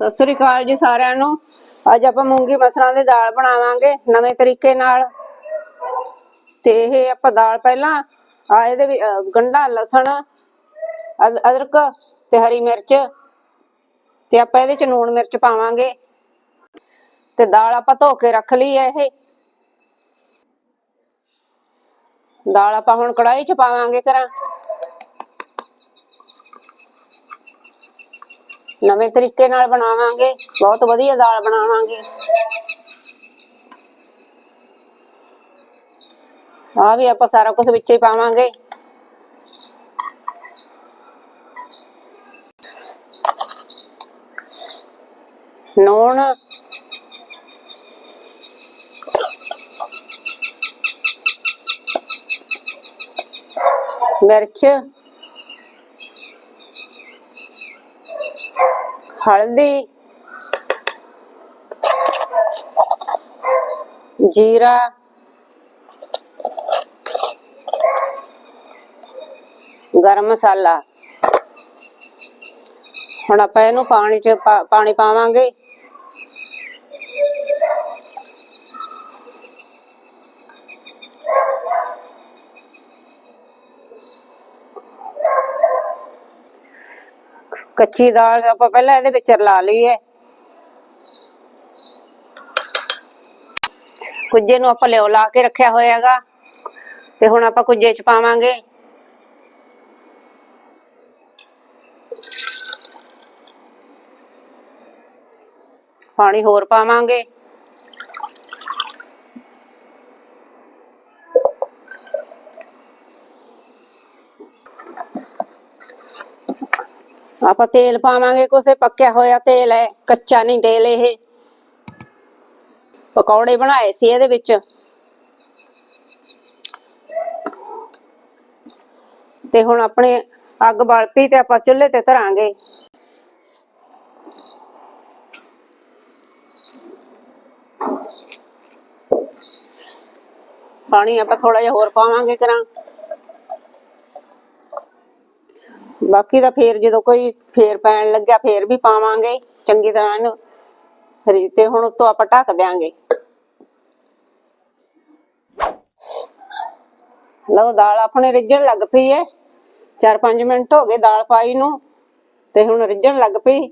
ਸਤਿ ਸ੍ਰੀ ਅਕਾਲ ਜੀ ਸਾਰਿਆਂ ਨੂੰ। ਅੱਜ ਆਪਾਂ ਮੂੰਗੀ ਮਸਰਾਂ ਦੀ ਦਾਲ ਬਣਾਵਾਂਗੇ ਨਵੇਂ ਤਰੀਕੇ ਨਾਲ। ਤੇ ਇਹ ਆਪਾਂ ਦਾਲ ਪਹਿਲਾਂ ਆ ਇਹਦੇ ਵਿੱਚ ਅਹ, ਗੰਢਾ ਲਸਣ ਅਦਰਕ ਤੇ ਹਰੀ ਮਿਰਚ ਤੇ ਆਪਾਂ ਇਹਦੇ ਚ ਨੂਣ ਮਿਰਚ ਪਾਵਾਂਗੇ। ਤੇ ਦਾਲ ਆਪਾਂ ਧੋ ਕੇ ਰੱਖ ਲਈ ਹੈ ਇਹ। ਦਾਲ ਆਪਾਂ ਹੁਣ ਕੜਾਈ ਚ ਪਾਵਾਂਗੇ ਕਰਾਂ ਨਵੇਂ ਤਰੀਕੇ ਨਾਲ ਬਣਾਵਾਂਗੇ, ਬਹੁਤ ਵਧੀਆ ਦਾਲ ਬਣਾਵਾਂਗੇ। ਆ ਵੀ ਆਪਾਂ ਸਾਰਾ ਕੁਝ ਵਿੱਚ ਹੀ ਪਾਵਾਂਗੇ। ਨੂਣ। ਮਿਰਚ। ਹਲਦੀ ਜੀਰਾ ਗਰਮ ਮਸਾਲਾ। ਹੁਣ ਆਪਾਂ ਇਹਨੂੰ ਪਾਣੀ ਚ ਪਾ- ਪਾਣੀ ਪਾਵਾਂਗੇ। ਕੱਚੀ ਦਾਲ ਆਪਾਂ ਪਹਿਲਾਂ ਇਹਦੇ ਵਿੱਚ ਰਲਾ ਲਈਏ। ਕੁੱਜੇ ਨੂੰ ਆਪਾਂ ਲਿਓ ਲਾ ਕੇ ਰੱਖਿਆ ਹੋਇਆ ਹੈਗਾ ਤੇ ਹੁਣ ਆਪਾਂ ਕੁੱਜੇ ਚ ਪਾਵਾਂਗੇ। ਪਾਣੀ ਹੋਰ ਪਾਵਾਂਗੇ। ਆਪਾਂ ਤੇਲ ਪਾਵਾਂਗੇ, ਕੋਸੇ ਪੱਕਿਆ ਹੋਇਆ ਤੇਲ ਹੈ, ਕੱਚਾ ਨਹੀਂ ਤੇਲ ਇਹ। ਪਕੌੜੇ ਬਣਾਏ ਸੀ ਇਹਦੇ ਵਿੱਚ। ਤੇ ਹੁਣ ਆਪਣੇ ਅੱਗ ਬਲ ਪਈ ਤੇ ਆਪਾਂ ਚੁੱਲ੍ਹੇ ਤੇ ਧਰਾਂਗੇ। ਪਾਣੀ ਆਪਾਂ ਥੋੜਾ ਜਿਹਾ ਹੋਰ ਪਾਵਾਂਗੇ ਕਰਾਂ ਬਾਕੀ ਦਾ ਫੇਰ ਜਦੋਂ ਕੋਈ ਫੇਰ ਪੈਣ ਲੱਗਿਆ, ਫੇਰ ਵੀ ਪਾਵਾਂਗੇ ਚੰਗੀ ਤਰ੍ਹਾਂ ਇਹਨੂੰ। ਤੇ ਹੁਣ ਉੱਤੋਂ ਆਪਾਂ ਢੱਕ ਦਿਆਂਗੇ। ਲਓ, ਦਾਲ ਆਪਣੇ ਰਿੱਝਣ ਲੱਗ ਪਈ ਹੈ 4-5 ਮਿੰਟ ਹੋ ਗਏ ਦਾਲ ਪਾਈ ਨੂੰ, ਤੇ ਹੁਣ ਰਿੱਝਣ ਲੱਗ ਪਈ।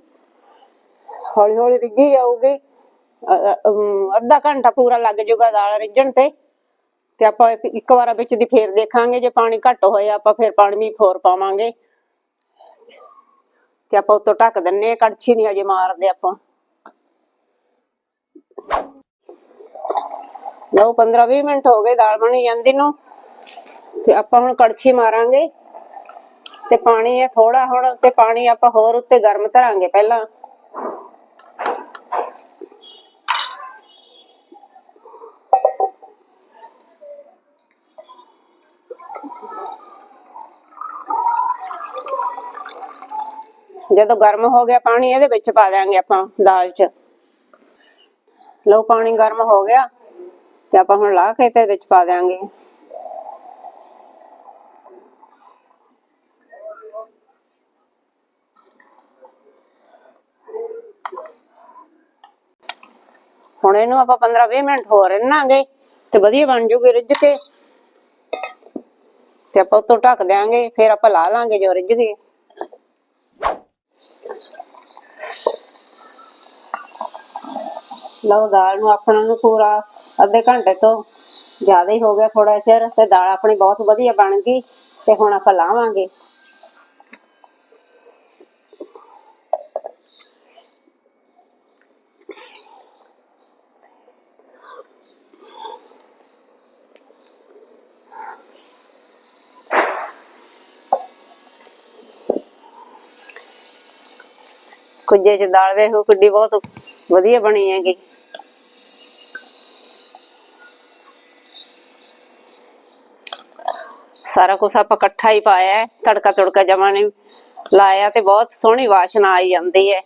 ਹੌਲੀ ਹੌਲੀ ਰਿੱਝੀ ਜਾਊਗੀ। ਅੱਧਾ ਘੰਟਾ ਪੂਰਾ ਲੱਗ ਜਾਊਗਾ ਦਾਲ ਰਿੱਝਣ ਤੇ। ਤੇ ਆਪਾਂ ਇੱਕ- ਇੱਕ ਵਾਰ ਵਿੱਚ ਦੀ ਫੇਰ ਦੇਖਾਂਗੇ, ਜੇ ਪਾਣੀ ਘੱਟ ਹੋਇਆ ਆਪਾਂ ਫੇਰ ਪਾਣੀ ਵੀ ਹੋਰ ਪਾਵਾਂਗੇ। ਤੇ ਆਪਾਂ ਉੱਤੋਂ ਢੱਕ ਦਿੰਨੇ ਕੜਛੀ ਨਹੀਂ ਅਜੇ ਮਾਰਦੇ ਆਪਾਂ। ਲਓ 15 20 ਮਿੰਟ ਹੋ ਗਏ, ਦਾਲ ਬਣੀ ਜਾਂਦੀ ਨੂੰ। ਤੇ ਆਪਾਂ ਹੁਣ ਕੜਛੀ ਮਾਰਾਂਗੇ। ਤੇ ਪਾਣੀ ਹੈ ਥੋੜਾ ਹੁਣ, ਤੇ ਪਾਣੀ ਆਪਾਂ ਹੋਰ ਉੱਤੇ ਗਰਮ ਧਰਾਂਗੇ ਪਹਿਲਾਂ। ਜਦੋਂ ਗਰਮ ਹੋ ਗਿਆ ਪਾਣੀ, ਇਹਦੇ ਵਿੱਚ ਪਾ ਦਿਆਂਗੇ ਆਪਾਂ ਦਾਲ 'ਚ। ਲਓ ਪਾਣੀ ਗਰਮ ਹੋ ਗਿਆ ਤੇ ਆਪਾਂ ਹੁਣ ਲਾ ਕੇ ਤੇ ਵਿੱਚ ਪਾ ਦਿਆਂਗੇ। ਹੁਣ ਇਹਨੂੰ ਆਪਾਂ 15 20 ਮਿੰਟ ਹੋਰ ਰਿੰਨਾਂਗੇ ਤੇ ਵਧੀਆ ਬਣ ਜੂਗੀ ਰਿੱਝ ਕੇ। ਤੇ ਆਪਾਂ ਉੱਤੋਂ ਢੱਕ ਦਿਆਂਗੇ, ਫਿਰ ਆਪਾਂ ਲਾ ਲਾਂਗੇ ਜੋ ਰਿੱਝ ਗਈ। ਲਓ ਦਾਲ ਨੂੰ ਆਪਣਾ ਨੂੰ ਪੂਰਾ ਅੱਧੇ ਘੰਟੇ ਤੋਂ ਜ਼ਿਆਦਾ ਹੀ ਹੋ ਗਿਆ ਥੋੜਾ ਚਿਰ ਤੇ ਦਾਲ ਆਪਣੀ ਬਹੁਤ ਵਧੀਆ ਬਣ ਗਈ ਤੇ ਹੁਣ ਆਪਾਂ ਲਾਵਾਂਗੇ। ਕੁੱਜੇ ਚ ਦਾਲ ਵੇਖੋ ਕਿੱਡੀ ਬਹੁਤ ਵਧੀਆ ਬਣੀ ਹੈਗੀ। ਸਾਰਾ ਕੁਝ ਆਪਾਂ ਇਕੱਠਾ ਹੀ ਪਾਇਆ ਹੈ। ਤੜਕਾ ਤੁੜਕਾ ਜਮਾ ਨਹੀਂ ਲਾਇਆ ਤੇ ਬਹੁਤ ਸੋਹਣੀ ਵਾਸ਼ਨਾ ਆਈ ਜਾਂਦੀ ਹੈ।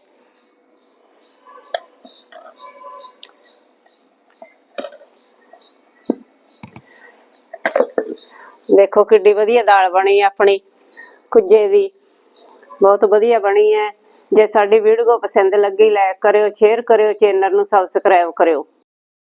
ਦੇਖੋ ਕਿੱਡੀ ਵਧੀਆ ਦਾਲ ਬਣੀ ਆਪਣੀ। ਕੁੱਜੇ ਦੀ ਬਹੁਤ ਵਧੀਆ ਬਣੀ ਹੈ। ਜੇ ਸਾਡੀ ਵੀਡੀਓ ਪਸੰਦ ਲੱਗੀ ਲਾਈਕ ਕਰਿਓ ਸ਼ੇਅਰ ਕਰਿਓ ਚੈਨਲ ਨੂੰ ਸਬਸਕ੍ਰਾਈਬ ਕਰਿਓ।